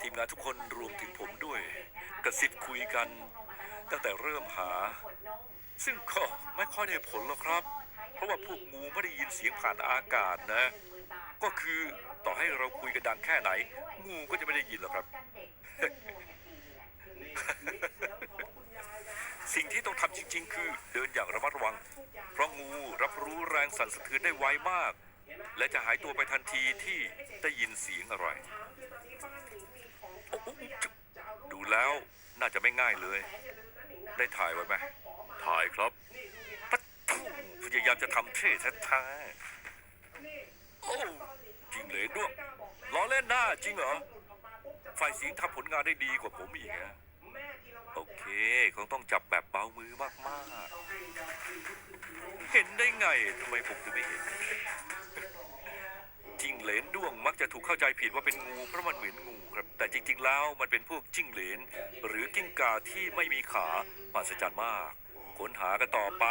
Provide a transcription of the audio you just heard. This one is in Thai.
ทีมงานทุกคนรวมถึงผมด้วย กระซิบคุยกัน ตั้งแต่เริ่มหา ซึ่งก็ไม่ค่อยได้ผลหรอกครับ เพราะว่าพวกงูไม่ได้ยินเสียงผ่านอากาศนะ ก็คือต่อให้เราคุยกันดังแค่ไหน งูก็จะไม่ได้ยินหรอกครับ สิ่งที่ต้องทำจริง ๆ คือเดินอย่างระมัดระวัง เพราะงูรับรู้แรงสั่นสะเทือนได้ไวมากและจะหายตัวไปทันทีที่ได้ยินเสียงอะไร น่าจะไม่ง่ายเลย ได้ถ่ายไว้ไหมถ่ายครับปัดทู่พยายามจะทำเท่แท้ๆโอ้จริงเลยด้วยล้อเล่นหน้าจริงเหรอฝ่ายเสียงทำผลงานได้ดีกว่าผมอีกนะโอเคคงต้องจับแบบเบามือมากๆ เห็นได้ไงทำไมผมถึงไม่เห็นจิ้งเหลนด้วงมักจะถูกเข้าใจผิดว่าเป็นงูเพราะมันเหมือนงูครับแต่จ ริงๆ แล้วมันเป็นพวกจิ้งเหลน หรือกิ้งก่าที่ไม่มีขามหัศจรรย์มาก ค้นหากันต่อไป